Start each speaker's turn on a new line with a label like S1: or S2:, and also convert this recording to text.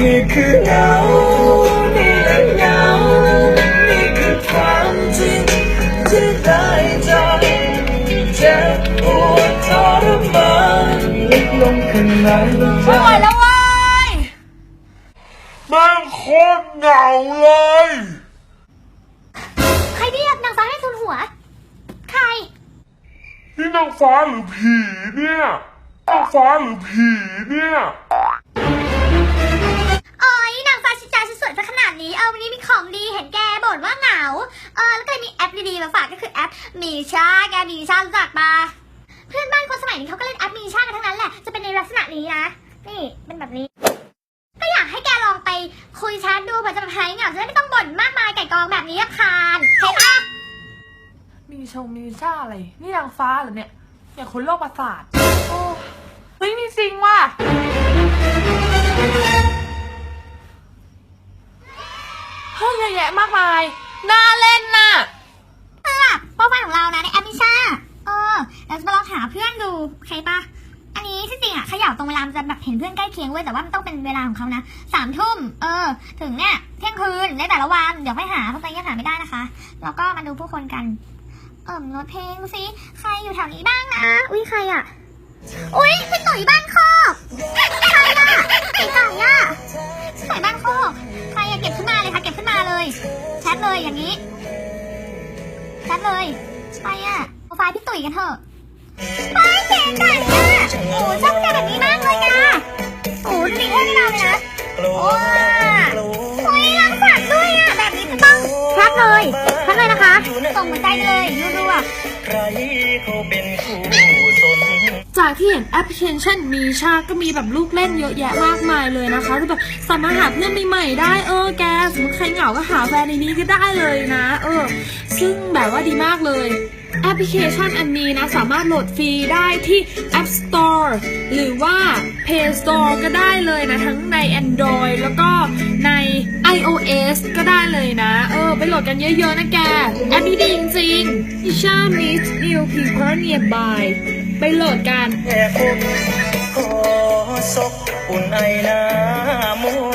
S1: นี่คือเหงานี่แหละเหงานี่คือความจริงที่ได้ใจเจ็บปวดทรมานลึกลงข้างในใจ
S2: ไม่ไหวแล้วเว้ย
S3: แม่งโคตรเหงาเลย
S2: ใครเรียกนางฟ้าให้ทุนหัว ใคร
S3: นี่นางฟ้าหรือผีเนี่ยนางฟ้าหรือผีเนี่ย
S2: เออแล้วก็มีแอปดีๆมาฝากก็คือแอปมีชาแกมีชารู้จักปะเพื่อนบ้านคนสมัยนี้เขาก็เล่นแอปมีชากันทั้งนั้นแหละ จะเป็นในลักษณะนี้นะ นี่เป็นแบบนี้ ก็อยากให้แกลองไปคุยแชทดูเผื่อจะมาหายเหงาจะได้ไม่ต้องบ่นมากมายไก่กองแบบนี้คานเห็นปะ
S4: มีชงมีชาอะไร นี่นางฟ้าเหรอเนี่ยอย่างคนโลกประสาทโอ้เฮ้ยมีจริงว่ะเฮ้ยเยอะแยะมากมายน่าเล่นน่ะ
S2: เพื่อนดูโอเคปะอันนี้ที่จริงอะเขย่าตรงเวลามันจะแบบเห็นเพื่อนใกล้เคียงเว้ยแต่ว่ามันต้องเป็นเวลาของเขานะสามทุ่มเออ ถึงเนี่ยเที่ยงคืนในแต่ละวันเดี๋ยวไปหาเพราะตอนนี้ยังหาไม่ได้นะคะ แล้วก็มาดูผู้คนกัน เอิ่มโน้ตเพลงดูสิใครอยู่แถวนี้บ้างนะอุ้ยใครอะอุ้ยพี่ตุ๋ยบ้านโคกใครอะพี่ตุ๋ยอะพี่ตุ๋ยบ้านโคกใครอะเก็บขึ้นมาเลยค่ะเก็บขึ้นมาเลยแชทเลยอย่างนี้แชทเลยใครอะโปรไฟล์พี่ตุ๋ยกันเถอะานเลยนะ
S1: กลัว
S2: โอ้ยรังสรรค์ด้วยอะแบบนี้จะต้องแชทเลยแชทเลยนะคะส่งหัวใจไปเลยรัวๆ
S1: ใครเขาเป็นคู่สน
S4: จากที่เห็นแอปพลิเคชันมีชาก็มีแบบลูกเล่นเยอะแยะมากมายเลยนะคะที่แบบสามารถหาเพื่อนใหม่ๆได้เออแกสมมติใครเหงาก็หาแฟนในนี้ก็ได้เลยนะ เออ ซึ่งแบบว่าดีมากเลยแอปพลิเคชันอันนี้นะ สามารถโหลดฟรีได้ที่ App Store หรือว่า Play Store ก็ได้เลยนะ ทั้งใน Android แล้วก็ใน iOS ก็ได้เลยนะ เออ ไปโหลดกันเยอะๆนะแก แอปนี้ดีจริงๆ Isha meets new people nearby ไปโหลดกัน
S1: แค่คนขอซกอุ่นไอน้ำมู